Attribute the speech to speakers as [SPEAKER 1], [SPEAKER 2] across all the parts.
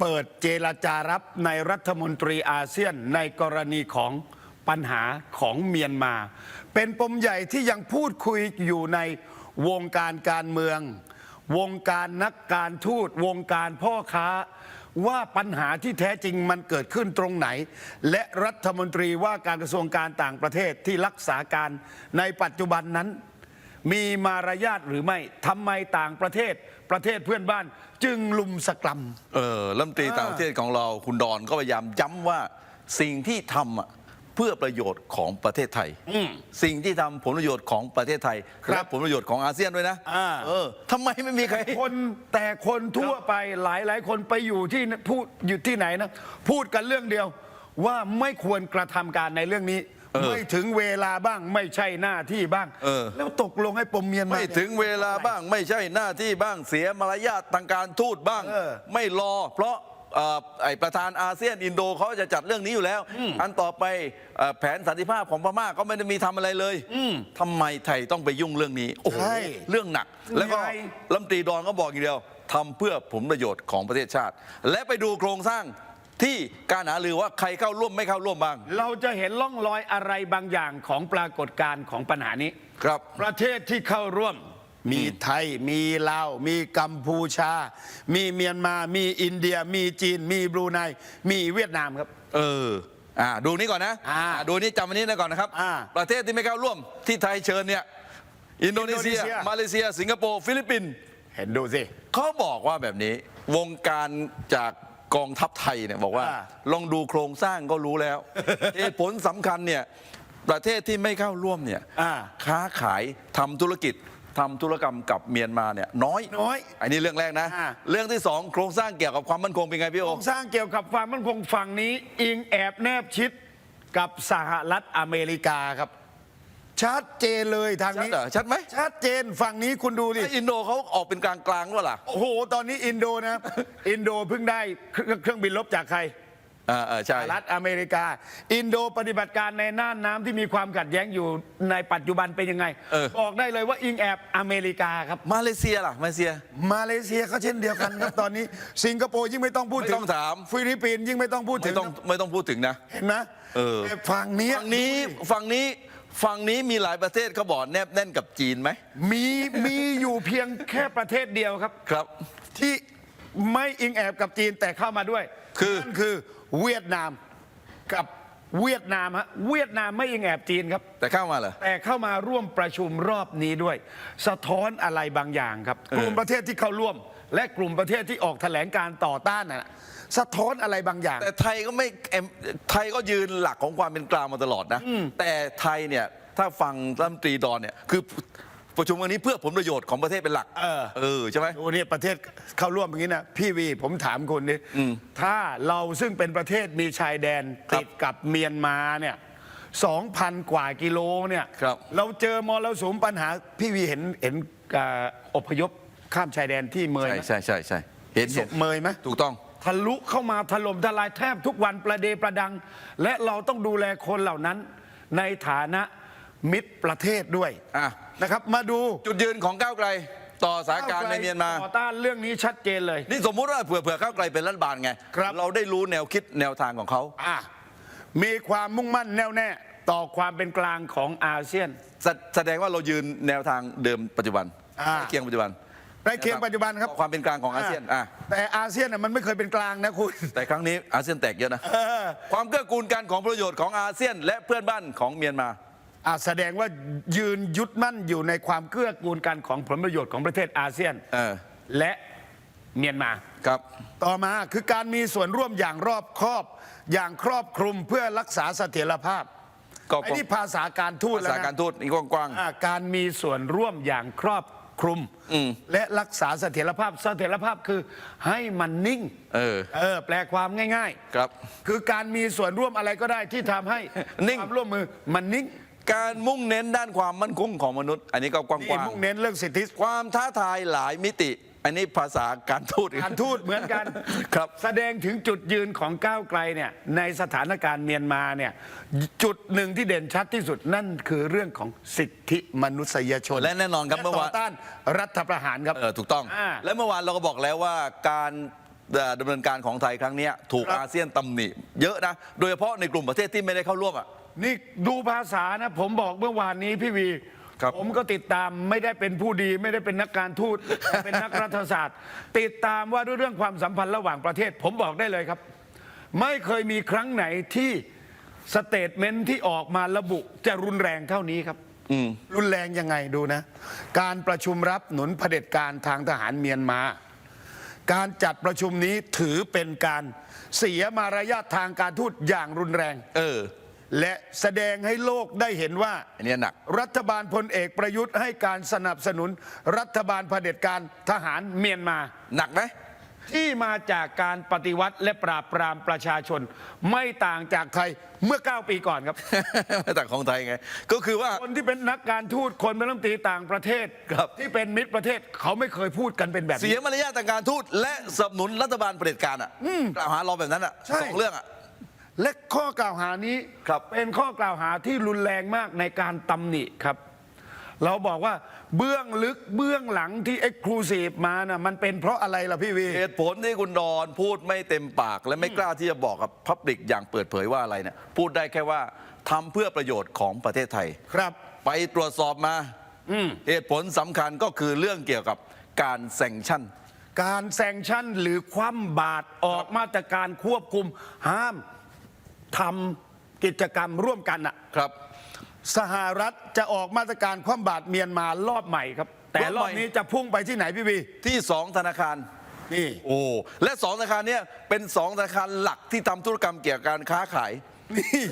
[SPEAKER 1] เปิดเจรจารับในรัฐมนตรีอาเซียนในกรณีของปัญหาของเมียนมา เป็นปมใหญ่ที่ยังพูดคุยอยู่ในวงการการเมือง วงการนักการทูต วงการพ่อค้า ว่าปัญหาที่แท้จริงมันเกิดขึ้นตรงไหน และรัฐมนตรีว่าการกระทรวงการต่างประเทศที่รักษาการในปัจจุบันนั้น มีมารยาทหรือไม่ทำไมต่างประเทศประเทศเพื่อนบ้าน จึงลุมสกรัม
[SPEAKER 2] เออรัฐมนตรีต่างประเทศของเราคุณดอนก็พยายามย้ำว่าสิ่งที่ทำอะเพื่อประโยชน์ของประเทศไทยสิ่งที่ทำผลประโยชน์ของประเทศไทย
[SPEAKER 1] ครับ
[SPEAKER 2] และผลประโยชน์ของอาเซียนด้วยนะ
[SPEAKER 1] อ่า
[SPEAKER 2] เออทำไมไม่มีใคร
[SPEAKER 1] คนแต่คนทั่วไปหลายหลายคนไปอยู่ที่พูดอยู่ที่ไหนนะ พูดกันเรื่องเดียวว่าไม่ควรกระทำการในเรื่องนี้
[SPEAKER 2] เออ
[SPEAKER 1] ไม่ถึงเวลาบ้างไม่ใช่หน้าที่บ้าง
[SPEAKER 2] เออ
[SPEAKER 1] แล้วตกลงให้ปมเมียนมา
[SPEAKER 2] ไม่ถึงเวลาบ้างไม่ใช่หน้าที่บ้างเสียมารยาททางการทูตบ้าง
[SPEAKER 1] เออ
[SPEAKER 2] ไม่รอ เพราะเอ่อไอประธานอาเซียนอินโดเขาจะจัดเรื่องนี้อยู่แล้ว อันต่อไปเอ่อแผนสันติภาพของพม่าก็ไม่ได้มีทำอะไรเลยทำไมไทยต้องไปยุ่งเรื่องนี้โอ้โห
[SPEAKER 1] ใช่
[SPEAKER 2] เรื่องหนัก แล้วก็
[SPEAKER 1] ใหญ่
[SPEAKER 2] รัฐมนตรีดอนก็บอกอย่างเดียวทำเพื่อผลประโยชน์ของประเทศชาติ และไปดูโครงสร้าง ที่การหารือว่าใครเข้าร่วมไม่เข้าร่วมบ้าง
[SPEAKER 1] เราจะเห็นล่องรอยอะไรบางอย่างของปรากฏการณ์ของปัญหานี้
[SPEAKER 2] ครับ
[SPEAKER 1] ประเทศที่เข้าร่วม มีไทย มีลาว มีกัมพูชา มีเมียนมา มีอินเดีย มีจีน มีบรูไน มีเวียดนามครับ
[SPEAKER 2] เอออ่าดูนี้ก่อนนะ
[SPEAKER 1] อ่า
[SPEAKER 2] อ่าดูนี้จำอันนี้นะก่อนนะครับ
[SPEAKER 1] อ่า
[SPEAKER 2] ประเทศที่ไม่เข้าร่วมที่ไทยเชิญเนี่ยอินโดนีเซีย
[SPEAKER 1] อินโดนีเซีย
[SPEAKER 2] มาเลเซีย สิงคโปร์ ฟิลิปปินส์
[SPEAKER 1] เห็นดูสิ
[SPEAKER 2] เขาบอกว่าแบบนี้วงการจาก กองทัพไทยเนี่ยบอกว่า
[SPEAKER 1] อ่า
[SPEAKER 2] ลองดูโครงสร้างก็รู้แล้ว เหตุผลสำคัญเนี่ยประเทศที่ไม่เข้าร่วมเนี่ย
[SPEAKER 1] อ่า
[SPEAKER 2] ค้าขายทำธุรกิจทำธุรกรรมกับเมียนมาเนี่ยน้อย
[SPEAKER 1] น้อย
[SPEAKER 2] อันนี้เรื่องแรกนะ
[SPEAKER 1] อ่า
[SPEAKER 2] เรื่องที่สองโครงสร้างเกี่ยวกับความมั่นคงเป็นไงพี่โอ
[SPEAKER 1] โครงสร้างเกี่ยวกับความมั่นคงฝั่งนี้ อิงแอบแนบชิดกับสหรัฐอเมริกาครับ ชัดเจนเลยทาง
[SPEAKER 2] ชัด
[SPEAKER 1] นี้
[SPEAKER 2] เหรอชัดไหม
[SPEAKER 1] ชัดเจนฝั่งนี้คุณดูดิ
[SPEAKER 2] ถ้าอินโดเขาออกเป็นกลางกลางๆว่าล่ะ
[SPEAKER 1] โอ้โห ตอนนี้อินโดนะ อินโดเพิ่งได้เครื่องเครื่องบินลบจากใคร
[SPEAKER 2] อ่าอ่า
[SPEAKER 1] ส
[SPEAKER 2] ใช่
[SPEAKER 1] หรัฐอเมริกา อินโดปฏิบัติการในน่านน้ำที่มีความขัดแย้งอยู่ในปัจจุบันเป็นยังไง
[SPEAKER 2] เออ
[SPEAKER 1] บอกได้เลยว่าอิงแอบอเมริกาครับ
[SPEAKER 2] มาเลเซียล่ะมาเลเซีย
[SPEAKER 1] มาเลเซียก็เช่นเดียวกันครับตอนนี้ สิงคโปร์ยิ่งไม่ต้องพูดถึ
[SPEAKER 2] ไม่ต้องถาม
[SPEAKER 1] ฟิลิปปินส์ยิ่งไม่ต้องพูดถึ
[SPEAKER 2] ไม่
[SPEAKER 1] ง
[SPEAKER 2] ต้องไม่ต้องพูดถึงนะ
[SPEAKER 1] เห็นไหม
[SPEAKER 2] เออ
[SPEAKER 1] แต่ฝั่งนี้
[SPEAKER 2] ฝั่งนี้ฝั่งนี้ ฝั่งนี้มีหลายประเทศเขาบอกแนบแน่นกับจีนไหม
[SPEAKER 1] มีมีอยู่เพียงแค่ประเทศเดียวครับ
[SPEAKER 2] ครับ
[SPEAKER 1] ที่ไม่อิงแอบกับจีนแต่เข้ามาด้วย
[SPEAKER 2] คือ
[SPEAKER 1] นั่นคือเวียดนามกับเวียดนามฮะเวียดนามไม่อิงแอบจีนครับ
[SPEAKER 2] แต่เข้ามาเหรอ
[SPEAKER 1] แต่เข้ามาร่วมประชุมรอบนี้ด้วย สะท้อนอะไรบางอย่างครับ
[SPEAKER 2] เออก
[SPEAKER 1] ลุ่มประเทศที่เข้าร่วม และกลุ่มประเทศที่ออกแถลงการต่อต้านน่ะสะท้อนอะไรบางอย่าง
[SPEAKER 2] แต่ไทยก็ไม่เอ็มไทยก็ยืนหลักของความเป็นกลางมาตลอดนะ แต่ไทยเนี่ยถ้าฟังรัฐมนตรีดอนเนี่ยคือประชุมวันนี้เพื่อผลประโยชน์ของประเทศเป็นหลัก
[SPEAKER 1] เออ
[SPEAKER 2] เออใช่ไหม
[SPEAKER 1] ดูเนี่ยประเทศเข้าร่วมอย่างนี้นะพี่วีผมถามคุณดิถ้าเราซึ่งเป็นประเทศมีชายแดน
[SPEAKER 2] ครับ
[SPEAKER 1] ติดกับเมียนมาเนี่ยสองพันกว่ากิโลเนี่ย
[SPEAKER 2] ครับ
[SPEAKER 1] เราเจอมรสุมปัญหาพี่วีเห็นเห็นการอพยพ ข้ามชายแดนที่เมย
[SPEAKER 2] ใช่
[SPEAKER 1] ไหม
[SPEAKER 2] ใช่ใช่ใช่เห็น
[SPEAKER 1] ศ
[SPEAKER 2] เห็น
[SPEAKER 1] พเมยไหม
[SPEAKER 2] ถูกต้อง
[SPEAKER 1] ทะลุเข้ามาถล่มทลายแทบทุกวันประเดประดัง และเราต้องดูแลคนเหล่านั้น ในฐานะมิตรประเทศด้วย
[SPEAKER 2] อะ
[SPEAKER 1] นะครับ มาดู
[SPEAKER 2] จุดยืนของก้าวไกล ต่อสถานการณ์ในเมียนมา
[SPEAKER 1] ต่อต้านเรื่องนี้ชัดเจนเลย
[SPEAKER 2] นี่สมมุติว่าเผื่อเผื่อก้าวไกลเป็นรัฐบาลไง
[SPEAKER 1] ครับ
[SPEAKER 2] เราได้รู้แนวคิดแนวทางของเขา
[SPEAKER 1] อะมีความมุ่งมั่นแน่วแน่ต่อความเป็นกลางของอาเซียน
[SPEAKER 2] แสแสดงว่าเรายืนแนวทางเดิมปัจจุบัน
[SPEAKER 1] อ่า
[SPEAKER 2] ใกล้เคียงปัจจุบัน
[SPEAKER 1] ใกล้เคียงปัจจุบันครับ
[SPEAKER 2] ต่อความเป็นกลางของอาเซียนอะ
[SPEAKER 1] แต่อาเซียนน่ะมันไม่เคยเป็นกลางนะคุณ
[SPEAKER 2] แต่ครั้งนี้อาเซียนแตกเยอะนะ ความเกื้อกูลกันของประโยชน์ของอาเซียน และเพื่อนบ้านของเมียนมา
[SPEAKER 1] อะแสดงว่ายืนยึดมั่นอยู่ในความเกื้อกูลกันของผลประโยชน์ของประเทศอาเซียน
[SPEAKER 2] เออ
[SPEAKER 1] และเมียนมา
[SPEAKER 2] ครับ
[SPEAKER 1] ต่อมาคือการมีส่วนร่วมอย่างรอบคอบอย่างครอบคลุมเพื่อรักษาเสถียรภาพ
[SPEAKER 2] ก็
[SPEAKER 1] ไอ้นี่ภาษาการทูต
[SPEAKER 2] ภา
[SPEAKER 1] แล้ว
[SPEAKER 2] ษา
[SPEAKER 1] นะ
[SPEAKER 2] การทูตนี่กว้าง
[SPEAKER 1] อะการมีส่วนร่วมอย่างครอบ คลุม และรักษาเสถียรภาพเสถียรภาพคือให้มันนิ่ง
[SPEAKER 2] เออ
[SPEAKER 1] เออ แปลความง่าย
[SPEAKER 2] ๆ ครับ
[SPEAKER 1] ๆคือการมีส่วนร่วมอะไรก็ได้ที่ทำให้
[SPEAKER 2] นิ่ง
[SPEAKER 1] ความร่วมมือมันนิ่ง
[SPEAKER 2] การมุ่งเน้นด้านความมั่นคงของมนุษย์ อันนี้ก็กว้
[SPEAKER 1] นี่า
[SPEAKER 2] ง
[SPEAKER 1] มุ่งเน้นเรื่องสิทธิ
[SPEAKER 2] ๆความท้าทายหลายมิติ อันนี้ภาษาการทูต
[SPEAKER 1] การทูตเหมือนกัน
[SPEAKER 2] ครับ
[SPEAKER 1] แสดงถึงจุดยืนของก้าวไกลเนี่ยในสถานการณ์เมียนมาเนี่ยจุดหนึ่งที่เด่นชัดที่สุดนั่นคือเรื่องของสิทธิมนุษยชน
[SPEAKER 2] และแน่นอนครับ
[SPEAKER 1] และ
[SPEAKER 2] เมื่อ
[SPEAKER 1] ต่
[SPEAKER 2] วา
[SPEAKER 1] อนต้านรัฐประหารครับ
[SPEAKER 2] เออถูกต้อง
[SPEAKER 1] อ่า
[SPEAKER 2] และเมื่อวานเราก็บอกแล้วว่าการเอ่อดำเนินการของไทยครั้งเนี้ยถูก
[SPEAKER 1] ครับ
[SPEAKER 2] อาเซียนตำหนิ เยอะนะ โดยเฉพาะในกลุ่มประเทศที่ไม่ได้เข้าร่วมอะ
[SPEAKER 1] นี่ดูภาษานะผมบอกเมื่อวานนี้พี่วี
[SPEAKER 2] ครับ
[SPEAKER 1] ผมก็ติดตามไม่ได้เป็นผู้ดีไม่ได้เป็นนักการทูต เป็นนักรัฐศาสตร์ ติดตามว่าด้วยเรื่องความสัมพันธ์ระหว่างประเทศ ผมบอกได้เลยครับ ไม่เคยมีครั้งไหนที่สเตทเมนต์ที่ออกมาระบุจะรุนแรงเท่านี้ครับรุนแรงยังไงดูนะ การประชุมรับหนุนเผด็จการทางทหารเมียนมา การจัดประชุมนี้ถือเป็นการเสียมารยาททางการทูตอย่างรุนแรง
[SPEAKER 2] เออ
[SPEAKER 1] และแสดงให้โลกได้เห็นว่า
[SPEAKER 2] อันเนี้ยหนัก
[SPEAKER 1] รัฐบาลพลเอกประยุทธ์ให้การสนับสนุน รัฐบาลเผด็จการทหารเมียนมา
[SPEAKER 2] หนักไหม
[SPEAKER 1] ที่มาจากการปฏิวัติและปราบปรามประชาชน ไม่ต่างจากไทยเมื่อ 9 ปีก่อนครับ
[SPEAKER 2] มาจากของไทยไง ก็คือว่า
[SPEAKER 1] คนที่เป็นนักการทูตคนเป็นรัฐมนตรีต่างประเทศ
[SPEAKER 2] ครับ
[SPEAKER 1] ที่เป็นมิตรประเทศเขาไม่เคยพูดกันเป็นแบบ
[SPEAKER 2] เสี
[SPEAKER 1] นี้
[SPEAKER 2] ยมารยาททางการทูตและสนับสนุนรัฐบาลเผด็จการอะกล่าวหาเราแบบนั้นอะ
[SPEAKER 1] ใช่
[SPEAKER 2] สองเรื่องอะ
[SPEAKER 1] และข้อกล่าวหานี้
[SPEAKER 2] ครับ
[SPEAKER 1] เป็นข้อกล่าวหาที่รุนแรงมากในการตำหนิครับ เราบอกว่าเบื้องลึกเบื้องหลังที่เอ็กซ์คลูซีฟมานะ่ะมันเป็นเพราะอะไรล่ะพี่วี
[SPEAKER 2] เหตุผลที่คุณดอนพูดไม่เต็มปาก และไม่กล้าที่จะบอกกับพับลิกอย่างเปิดเผยว่าอะไรเนี่ยพูดได้แค่ว่าทำเพื่อประโยชน์ของประเทศไทย
[SPEAKER 1] ครับ
[SPEAKER 2] ไปตรวจสอบมาเหตุผลสำคัญก็คือเรื่องเกี่ยวกับการแซงชั่น
[SPEAKER 1] การแซงชั่นหรือคว่ำบาตรออกมาตรการควบคุมห้าม ทำกิจกรรมร่วมกันอะ
[SPEAKER 2] ครับ
[SPEAKER 1] สหรัฐจะออกมาตรการคว่ำบาตรเมียนมารอบใหม่ครับ แต่
[SPEAKER 2] รอบ
[SPEAKER 1] ร
[SPEAKER 2] ใหม่
[SPEAKER 1] อบนี้จะพุ่งไปที่ไหนพี่วี
[SPEAKER 2] ที่สองธนาคาร
[SPEAKER 1] นี่
[SPEAKER 2] โอ้ และสองธนาคารเนี้ยเป็นสองธนาคารหลักที่ทำธุรกรรมเกี่ยวกับการค้าขาย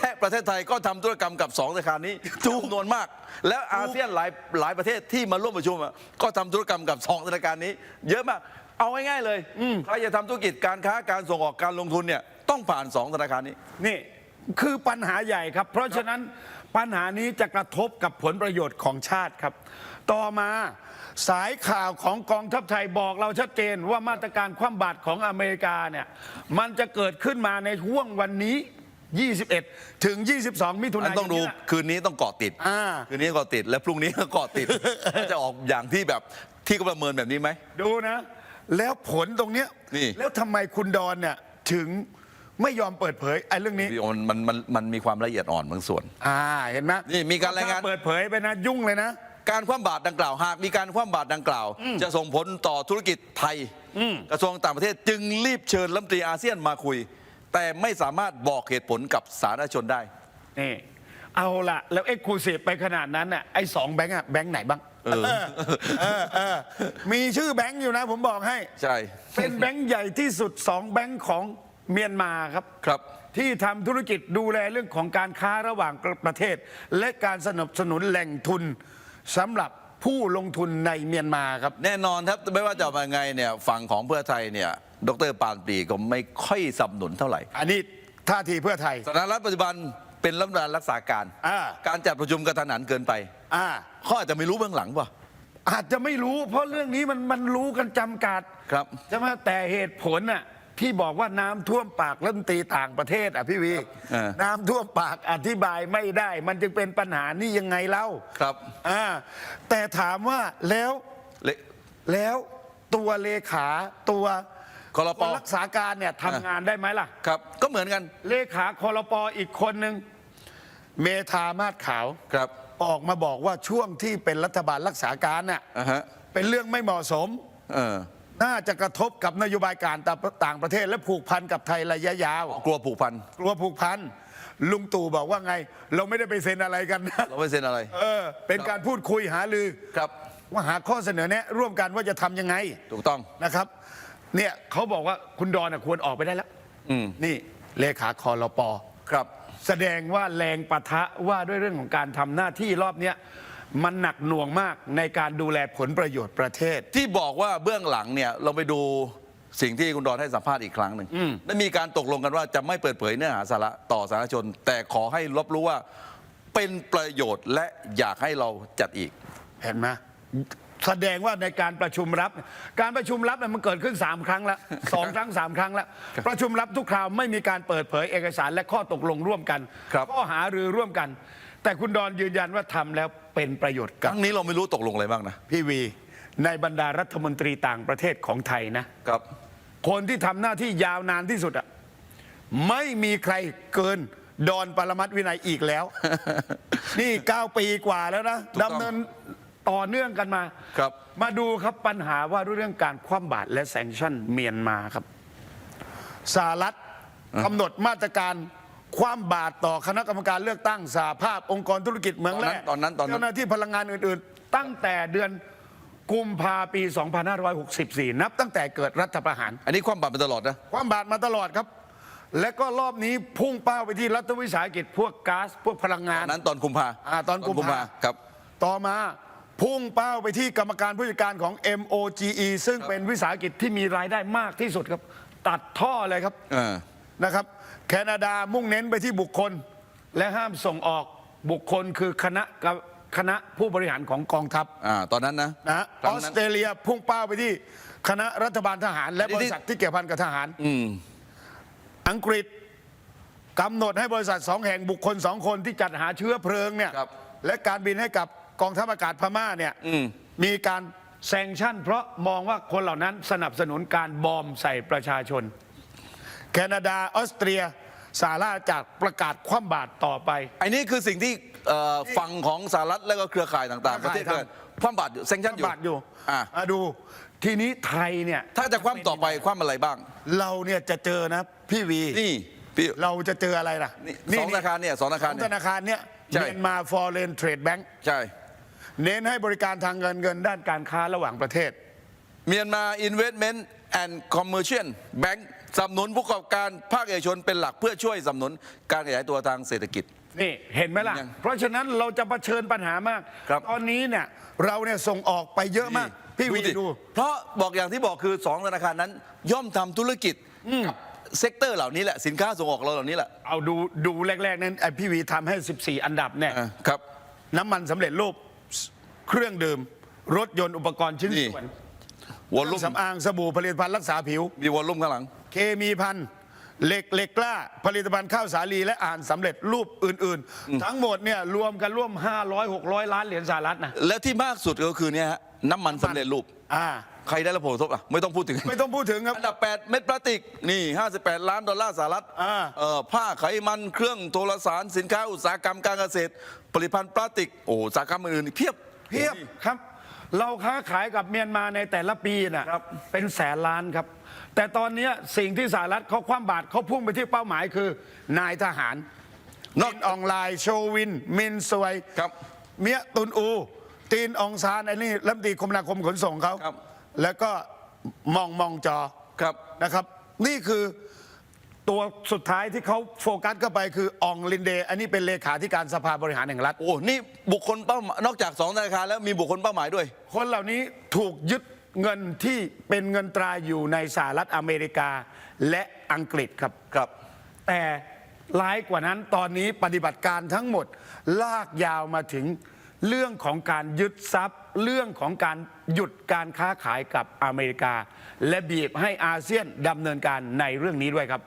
[SPEAKER 2] และประเทศไทยก็ทำธุรกรรมกับสองธนาคารนี้จำนวนมาก แล้วอาเซียนหลายหลายประเทศที่มาร่วมประชุมอะก็ทำธุรกรรมกับสองธนาคารนี้ เยอะมาก เอาง่ายๆเลยใครจะทำธุรกิจการค้าการส่งออกการลงทุนเนี่ย ต้องผ่านสองธนาคารนี้
[SPEAKER 1] นี่คือปัญหาใหญ่ครับ เพราะฉะนั้นปัญหานี้จะกระทบกับผลประโยชน์ของชาติครับ ต่อมาสายข่าวของกองทัพไทยบอกเราชัดเจนว่ามาตรการคว่ำบาตรของอเมริกาเนี่ยมันจะเกิดขึ้นมาในห่วงวันนี้ 21 ถึง 22 มิถุ
[SPEAKER 2] อั
[SPEAKER 1] นานยน
[SPEAKER 2] ต้องดู
[SPEAKER 1] นี้นะ
[SPEAKER 2] คืนนี้ต้องเกาะติด
[SPEAKER 1] อ่า
[SPEAKER 2] คืนนี้เกาะติด และพรุ่งนี้ก็เกาะติดว่าจะออกอย่างที่แบบที่ก็ประเมินแบบนี้ไหม
[SPEAKER 1] ดูนะ แล้วผลตรงเนี้ย
[SPEAKER 2] นี่
[SPEAKER 1] แล้วทำไมคุณดอนเนี่ยถึง ไม่ยอมเปิดเผยไอ้เรื่องนี้
[SPEAKER 2] มันมันมันมันมีความละเอียดอ่อนบางส่วน
[SPEAKER 1] อ่าเห็นไหม
[SPEAKER 2] นี่มีการรายงาน
[SPEAKER 1] ถ้เปิดเผยไปนะยุ่งเลยนะ
[SPEAKER 2] การคว่ำบาตรดังกล่าวหากมีการคว่ำบาตรดังกล่าว จะส่งผลต่อธุรกิจไทย กระทรวงต่างประเทศจึงรีบเชิญรัฐมนตรีอาเซียนมาคุย แต่ไม่สามารถบอกเหตุผลกับสาธารณชนได้
[SPEAKER 1] นี่ เอาละแล้วเอ็กซ์คลูซีฟไปขนาดนั้นน่ะไอ้สองแบงค์อะแบงค์ไหนบ้าง
[SPEAKER 2] เออ
[SPEAKER 1] เออเออมีชื่อแบงค์อยู่นะ ผมบอกให้
[SPEAKER 2] ใช่
[SPEAKER 1] เป็นแบงค์ใหญ่ที่สุดสองแบงค์ของ เมียนมาครับ
[SPEAKER 2] ครับ
[SPEAKER 1] ที่ทำธุรกิจดูแลเรื่องของการค้าระหว่างประเทศ และการสนับสนุนแหล่งทุนสำหรับผู้ลงทุนในเมียนมาครับ
[SPEAKER 2] แน่นอนครับไม่ว่าจะมาไงเนี่ยฝั่งของเพื่อไทยเนี่ยดรปานปรีก็ไม่ค่อยสนับสนุนเท่าไหร่
[SPEAKER 1] อันนี้ท่าทีเพื่อไทย
[SPEAKER 2] สถานรัฐปัจจุบันเป็นรัฐบาลรักษาการ
[SPEAKER 1] อ่า
[SPEAKER 2] การจัดประชุมกระทันหันเกินไป
[SPEAKER 1] อ่า
[SPEAKER 2] เขาอาจจะไม่รู้เบื้องหลังป่ะ
[SPEAKER 1] อาจจะไม่รู้ เพราะเรื่องนี้มันมันรู้กันจำกัด
[SPEAKER 2] ครับ
[SPEAKER 1] ใช่ไหมแต่เหตุผลน่ะ ที่บอกว่าน้ำท่วมปากรัฐมนตรีต่างประเทศอะพี่วี
[SPEAKER 2] เออ
[SPEAKER 1] น้ำท่วมปากอธิบายไม่ได้ มันจึงเป็นปัญหานี่ยังไงเล่า
[SPEAKER 2] ครับ
[SPEAKER 1] อ่าแต่ถามว่าแล้ว
[SPEAKER 2] เละ
[SPEAKER 1] แล้วตัวเลขาตัว
[SPEAKER 2] คลป
[SPEAKER 1] คนรักษาการเนี่ยทำงานได้ไหมล่ะ
[SPEAKER 2] ครับ ก็เหมือนกัน
[SPEAKER 1] เลขาคอรปอีกคนหนึ่งเมธามาศขาว
[SPEAKER 2] ครับ
[SPEAKER 1] ออกมาบอกว่าช่วงที่เป็นรัฐบาลรักษาการน่ะ
[SPEAKER 2] อ่าฮะ
[SPEAKER 1] เป็นเรื่องไม่เหมาะสม
[SPEAKER 2] เออ
[SPEAKER 1] น่าจะกระทบกับนโยบายการต่างประเทศ และผูกพันกับไทยระยะยาว
[SPEAKER 2] กลัวผูกพัน
[SPEAKER 1] กลัวผูกพัน ลุงตู่บอกว่าไง เราไม่ได้ไปเซ็นอะไรกันนะ
[SPEAKER 2] เราไม่เซ็นอะไร
[SPEAKER 1] เออ เป็นการพูดคุยหาลือ
[SPEAKER 2] ครับ
[SPEAKER 1] ว่าหาข้อเสนอแนะร่วมกันว่าจะทำยังไง
[SPEAKER 2] ถูกต้อง
[SPEAKER 1] นะครับ เนี่ยเขาบอกว่าคุณดอนนะควรออกไปได้แล้ว
[SPEAKER 2] อืม
[SPEAKER 1] นี่เลขาคอรป
[SPEAKER 2] ครับ
[SPEAKER 1] แสดงว่าแรงปะทะว่าด้วยเรื่องของการทำหน้าที่รอบเนี้ย มันหนักหน่วงมากในการดูแลผลประโยชน์ประเทศ
[SPEAKER 2] ที่บอกว่าเบื้องหลังเนี่ยเราไปดูสิ่งที่คุณดอนให้สัมภาษณ์อีกครั้งหนึ่งได้มีการตกลงกันว่าจะไม่เปิดเผยเนื้อหาสาระต่อสาธารณชน แต่ขอให้รับรู้ว่าเป็นประโยชน์และอยากให้เราจัดอีก
[SPEAKER 1] เห็นไหมแสดงว่าในการประชุมรับ การประชุมรับเนี่ยมันเกิดขึ้น 3 ครั้งแล้วสองครั้งสามครั้งแล้ว ประชุมรับทุกคราวไม่มีการเปิดเผยเอกสารและข้อตกลงร่วมกัน
[SPEAKER 2] ครับ
[SPEAKER 1] ข้อหารือร่วมกัน แต่คุณดอนยืนยันว่าทำแล้ว เป็นประโยชน์
[SPEAKER 2] ค
[SPEAKER 1] กับ
[SPEAKER 2] รั้งนี้เราไม่รู้ตกลงอะไรบ้างนะ
[SPEAKER 1] พี่วี ในบรรดารัฐมนตรีต่างประเทศของไทยนะ
[SPEAKER 2] ครับ
[SPEAKER 1] คนที่ทำหน้าที่ยาวนานที่สุดอะไม่มีใครเกินดอนปรมัตถ์วินัยอีกแล้ว นี่ 9 ปีกว่าแล้วนะ
[SPEAKER 2] ถูกต้อง
[SPEAKER 1] ดำเนินต่อเนื่องกันมา
[SPEAKER 2] ครับ
[SPEAKER 1] มาดูครับปัญหาว่าเรื่องการคว่ำบาตรและแซงชั่นเมียนมาครับสหรัฐกำหนดมาตรการ คว่ำบาตรต่อคณะกรรมการเลือกตั้งสหภาพองค์กรธุรกิจเมืองแร่
[SPEAKER 2] ตอนนั้นตอนนั้น
[SPEAKER 1] เจ้าหน้าที่พลังงานอื่นๆ ตั้งแต่เดือนกุมภาปี 2564 นับตั้งแต่เกิดรัฐประหาร
[SPEAKER 2] อันนี้ความบาดมาตลอดนะ
[SPEAKER 1] ความบาดมาตลอดครับ และก็รอบนี้พุ่งเป้าไปที่รัฐวิสาหกิจพวกก๊าซพวกพลังงาน
[SPEAKER 2] นั้นตอนกุมภา
[SPEAKER 1] อ่าตอนกุมภา
[SPEAKER 2] ครับ
[SPEAKER 1] ต่อมาพุ่งเป้าไปที่กรรมการผู้จัดการของ MOGE ซึ่งเป็นวิสาหกิจที่มีรายได้มากที่สุดครับ ตัดท่อเลยครับ
[SPEAKER 2] เออ
[SPEAKER 1] นะครับ แคนาดามุ่งเน้นไปที่บุคคล และห้ามส่งออกบุคคลคือคณะกับคณะผู้บริหารของกองทัพ
[SPEAKER 2] อ่าตอนนั้นนะ
[SPEAKER 1] นะฮะ
[SPEAKER 2] ครั้
[SPEAKER 1] องอ
[SPEAKER 2] นั้
[SPEAKER 1] ส
[SPEAKER 2] น
[SPEAKER 1] เตรเลียพุ่งเป้าไปที่คณะรัฐบาลทหาร และ
[SPEAKER 2] อันนี้
[SPEAKER 1] บ
[SPEAKER 2] ที่
[SPEAKER 1] ริษัทที่เกี่ยวพันกับทหาร
[SPEAKER 2] อืม
[SPEAKER 1] อังกฤษกำหนดให้บริษัทสองแห่งบุคคลสองคนที่จัดหาเชื้อเพลิงเนี่ย
[SPEAKER 2] ครับ
[SPEAKER 1] และการบินให้กับกองทัพอากาศพม่าเนี่ย
[SPEAKER 2] อืม
[SPEAKER 1] มีการแซงชั่น เพราะมองว่าคนเหล่านั้นสนับสนุนการบอมใส่ประชาชน แคนาดาออสเตรียสหราชอาณาจากรประกาศคว่ำบาตรต่อไป
[SPEAKER 2] อันนี้คือสิ่งที่เอ่อฝั่งของสหรัฐและก็เครือข่ายต่างๆ ประเทศ
[SPEAKER 1] เครือ
[SPEAKER 2] ก็
[SPEAKER 1] ข่าย
[SPEAKER 2] คว่ำบาตรอยู่เซงชั่นอยู่
[SPEAKER 1] บาตรอยู่
[SPEAKER 2] อ่า
[SPEAKER 1] มาดูทีนี้ไทยเนี่ย
[SPEAKER 2] ถ้าจะคว่ำต่อไปคว่ำอะไรบ้าง
[SPEAKER 1] เราเนี่ยจะเจอนะพี่วี
[SPEAKER 2] นี่พี่
[SPEAKER 1] เราจะเจออะไรล่ะ
[SPEAKER 2] นี่สองธนาคารเนี่ยสองธนา
[SPEAKER 1] ส
[SPEAKER 2] คาร
[SPEAKER 1] อง
[SPEAKER 2] เนี่
[SPEAKER 1] ธ
[SPEAKER 2] ย
[SPEAKER 1] นาคารเนี่ย
[SPEAKER 2] ใช่
[SPEAKER 1] เมียนมา Foreign Trade Bank
[SPEAKER 2] ใช่
[SPEAKER 1] เน้นให้บริการทางเงินเงินด้านการค้าระหว่างประเทศ
[SPEAKER 2] เมียนมา Investment and Commercial Bank สนับสนุนผู้ประกอบการภาคเอกชนเป็นหลักเพื่อช่วยสนับสนุนการขยายตัวทางเศรษฐกิจ
[SPEAKER 1] นี่เห็นไหมล่ะ
[SPEAKER 2] ยัง
[SPEAKER 1] เพราะฉะนั้นเราจะเผชิญปัญหามาก
[SPEAKER 2] ครับ
[SPEAKER 1] ตอนนี้เนี่ยเราเนี่ยส่งออกไปเยอะมาก พี่วี
[SPEAKER 2] สิ
[SPEAKER 1] ดู
[SPEAKER 2] เพราะบอกอย่างที่บอกคือสองธนาคารนั้น ย่อมทำธุรกิจกับเซกเตอร์เหล่านี้แหละสินค้าส่งออกเราเหล่านี้แหละ
[SPEAKER 1] เอาดูดูแรก ๆ นั้นไอพี่วีทำให้ 14 อันดับเนี่ย
[SPEAKER 2] อ่าครับ
[SPEAKER 1] น้ำมันสำเร็จรูปเครื่องดื่ม รถยนต์อุปกรณ์ชิ้น
[SPEAKER 2] นี่
[SPEAKER 1] ส่วน
[SPEAKER 2] วอลลุ่ม
[SPEAKER 1] สำอางสบู่ผลิตภัณฑ์รักษาผิว
[SPEAKER 2] มีวอลลุ่มข้างหลัง
[SPEAKER 1] เคมีพันเหล็กเหล็กกล้า ผลิตภัณฑ์ข้าวสาลีและอาหารสำเร็จรูปอื่น ๆ ทั้งหมดเนี่ยรวมกันร่วม 500 600 ล้านเหรียญสหรัฐนะ
[SPEAKER 2] แล้วที่มากสุดก็คือเนี่ยฮะน้ำมันสำเร็จรูป
[SPEAKER 1] อ่า
[SPEAKER 2] ใครได้รับผลกระทบอะไม่ต้องพูดถึง
[SPEAKER 1] ไม่ต้องพูดถึงครับ
[SPEAKER 2] อันดับ 8 เม็ดพลาสติก นี่ 58 ล้านดอลลาร์สหรัฐ
[SPEAKER 1] อ่า
[SPEAKER 2] เอ่อผ้าไขมันเครื่องโทรสารสินค้าอุตสาหกรรมการเกษตร ผลิตภัณฑ์พลาสติก โอ้อุตสาหกรรมอื่นๆเพียบ
[SPEAKER 1] เพียบครับ เราค้าขายกับเมียนมาในแต่ละปีน่ะ
[SPEAKER 2] ครับ
[SPEAKER 1] เป็นแสนล้านครับ แต่ตอนเนี้ยสิ่งที่สหรัฐเขาคว่ำบาตรเขาพุ่งไปที่เป้าหมายคือนายทหาร
[SPEAKER 2] น
[SPEAKER 1] น
[SPEAKER 2] อ
[SPEAKER 1] อกนออนไลน์โชวิน มินสวย
[SPEAKER 2] ครับ
[SPEAKER 1] เมียตุนอู ตีนอองซานอันนี้รัฐมนตรีคมนาคมขนส่งเขา
[SPEAKER 2] ครับ
[SPEAKER 1] แล้วก็มองมองจอ
[SPEAKER 2] ครับ
[SPEAKER 1] นะครับ นี่คือ ตัวสุดท้ายที่เขาโฟกัสเข้าไปคืออองลินเดย์อันนี้เป็นเลขาธิการสภาบริหารแห่งรัฐ
[SPEAKER 2] โอ้ นี่บุคคลเป้าหมายนอกจาก2ธนาคารแล้วมีบุคคลเป้าหมายด้วย
[SPEAKER 1] คนเหล่านี้ถูกยึดเงินที่เป็นเงินตราอยู่ในสหรัฐอเมริกาและอังกฤษครับ
[SPEAKER 2] ครับ
[SPEAKER 1] แต่ร้ายกว่านั้นตอนนี้ปฏิบัติการทั้งหมดลากยาวมาถึงเรื่องของการยึดทรัพย์ เรื่องของการหยุดการค้าขายกับอเมริกา และบีบให้อาเซียนดำเนินการในเรื่องนี้ด้วยครับ